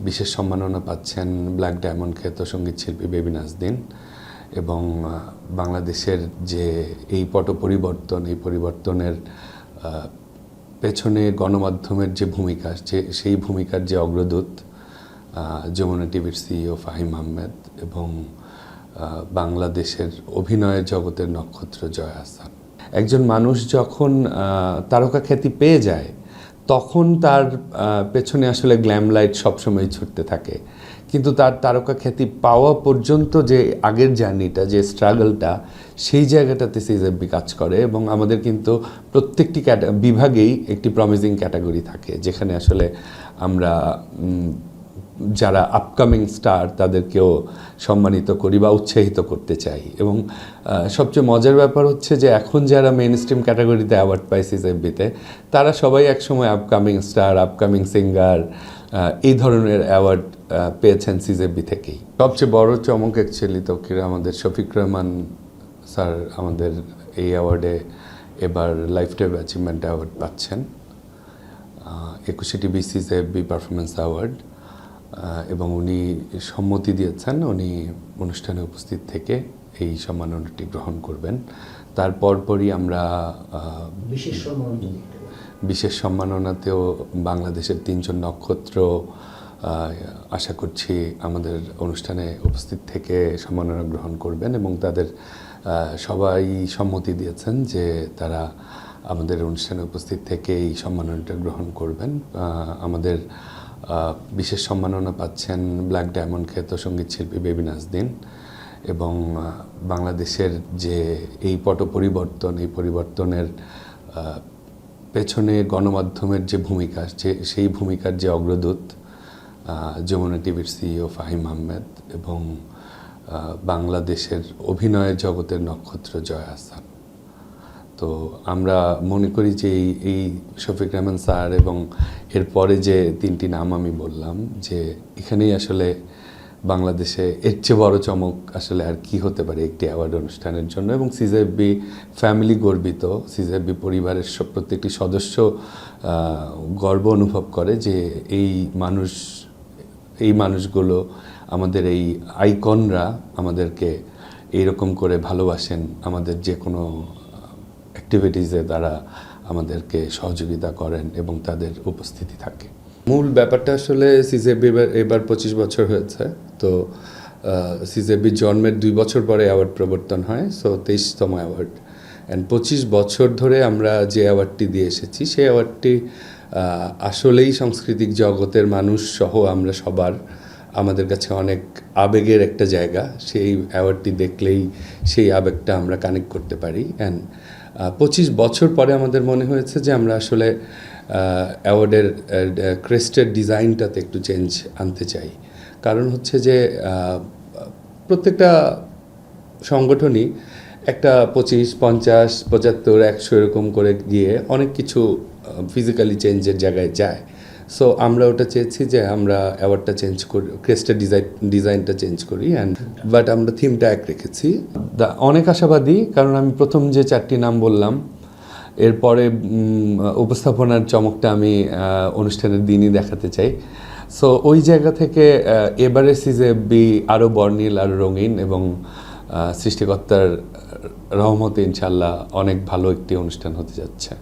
বিশেষ সম্মাননা পাচ্ছেন ব্ল্যাক ডায়মন্ড খ্যাত সংগীত শিল্পী বেবি নাজদিন এবং বাংলাদেশের যে এই পট পরিবর্তন এই পরিবর্তনের পেছনে গণমাধ্যমের যে ভূমিকা যে সেই ভূমিকার যে অগ্রদূত যমুনা টিভির সিইও ফাহিম আহমেদ এবং বাংলাদেশের অভিনয়ের জগতের নক্ষত্র জয় হাসান। একজন মানুষ যখন তারকা খ্যাতি পেয়ে যায় তখন তার পেছনে আসলে গ্ল্যাম লাইট সবসময় ছুটতে থাকে। কিন্তু তার তারকা খ্যাতি পাওয়া পর্যন্ত যে আগের জার্নিটা, যে স্ট্রাগলটা, সেই জায়গাটাতে সিজেবি কাজ করে এবং আমাদের কিন্তু প্রত্যেকটি বিভাগেই একটি প্রমিজিং ক্যাটাগরি থাকে, যেখানে আসলে আমরা যারা আপকামিং স্টার তাদেরকেও সম্মানিত করি বা উৎসাহিত করতে চাই। এবং সবচেয়ে মজার ব্যাপার হচ্ছে যে এখন যারা মেন স্ট্রিম ক্যাটাগরিতে অ্যাওয়ার্ড পায় সিজেবিতে তারা সবাই একসময় আপকামিং স্টার আপকামিং সিঙ্গার এই ধরনের অ্যাওয়ার্ড পেয়েছেন সিজেবি থেকেই। সবচেয়ে বড় চমক অ্যাকচুয়ালি তকিরা আমাদের শফিক রহমান স্যার আমাদের এই অ্যাওয়ার্ডে এবার লাইফ টাইম অ্যাচিভমেন্ট অ্যাওয়ার্ড পাচ্ছেন একুশে টিভি সিজেবি পারফরমেন্স অ্যাওয়ার্ড এবং উনি সম্মতি দিয়েছেন উনি অনুষ্ঠানে উপস্থিত থেকে এই সম্মাননাটি গ্রহণ করবেন। তারপর পরই আমরা বিশেষ বিশেষ সম্মাননাতেও বাংলাদেশের তিনজন নক্ষত্র আশা করছি আমাদের অনুষ্ঠানে উপস্থিত থেকে সম্মাননা গ্রহণ করবেন এবং তাদের সবাই সম্মতি দিয়েছেন যে তারা আমাদের অনুষ্ঠানে উপস্থিত থেকে এই সম্মাননাটা গ্রহণ করবেন। আমাদের বিশেষ সম্মাননা পাচ্ছেন ব্ল্যাক ডায়মন্ড খ্যাত সংগীত শিল্পী বেবি নাজদিন এবং বাংলাদেশের যে এই পট পরিবর্তন এই পরিবর্তনের পেছনে গণমাধ্যমের যে ভূমিকা সেই ভূমিকার যে অগ্রদূত যমুনা টিভির সিইও ফাহিম আহমেদ এবং বাংলাদেশের অভিনয়ের জগতের নক্ষত্র জয় হাসান তো আমরা মনে করি যে এই শফিক রহমান স্যার এবং এরপরে যে তিনটি নাম আমি বললাম যে এখানেই আসলে বাংলাদেশে এর চেয়ে বড় চমক আসলে আর কি হতে পারে একটি অ্যাওয়ার্ড অনুষ্ঠানের জন্য এবং সিজেবি ফ্যামিলি গর্বিত। সিজেবি পরিবারের সব প্রত্যেকটি সদস্য গর্ব অনুভব করে যে এই মানুষ, এই মানুষগুলো আমাদের এই আইকনরা আমাদেরকে এইরকম করে ভালোবাসেন। আমাদের যে কোনো অ্যাক্টিভিটিসে তারা আমাদেরকে সহযোগিতা করেন এবং তাদের উপস্থিতি থাকে। মূল ব্যাপারটা আসলে সিজেবি এবার পঁচিশ বছর হয়েছে। তো সিজেবি জন্মের দুই বছর পরে অ্যাওয়ার্ড প্রবর্তন হয় সো তেইশতম অ্যাওয়ার্ড অ্যান্ড পঁচিশ বছর ধরে আমরা যে অ্যাওয়ার্ডটি দিয়ে এসেছি, সেই অ্যাওয়ার্ডটি আসলেই সাংস্কৃতিক জগতের মানুষ সহ আমরা সবার, আমাদের কাছে অনেক আবেগের একটা জায়গা। সেই অ্যাওয়ার্ডটি দেখলেই সেই আবেগটা আমরা কানেক্ট করতে পারি। অ্যান্ড পঁচিশ বছর পরে আমাদের মনে হয়েছে যে আমরা আসলে অ্যাওয়ার্ডের ক্রেস্টের ডিজাইনটাতে একটু চেঞ্জ আনতে চাই। কারণ হচ্ছে যে প্রত্যেকটা সংগঠনই একটা পঁচিশ, পঞ্চাশ, পঁচাত্তর, একশো এরকম করে গিয়ে অনেক কিছু ফিজিক্যালি চেঞ্জের জায়গায় যায়। সো আমরা ওটা চেয়েছি যে আমরা অ্যাওয়ার্ডটা চেঞ্জ করি ক্রেস্টের ডিজাইন ডিজাইনটা চেঞ্জ করি অ্যান্ড বাট আমরা থিমটা এক রেখেছি। অনেক আশাবাদী, কারণ আমি প্রথম যে চারটি নাম বললাম, এরপরে উপস্থাপনার চমকটা আমি অনুষ্ঠানের দিনই দেখাতে চাই। সো ওই জায়গা থেকে এবারে সিজেবি আরও বর্ণিল আরও রঙিন এবং সৃষ্টিকর্তার রহমতে ইনশাল্লাহ অনেক ভালো একটি অনুষ্ঠান হতে যাচ্ছে।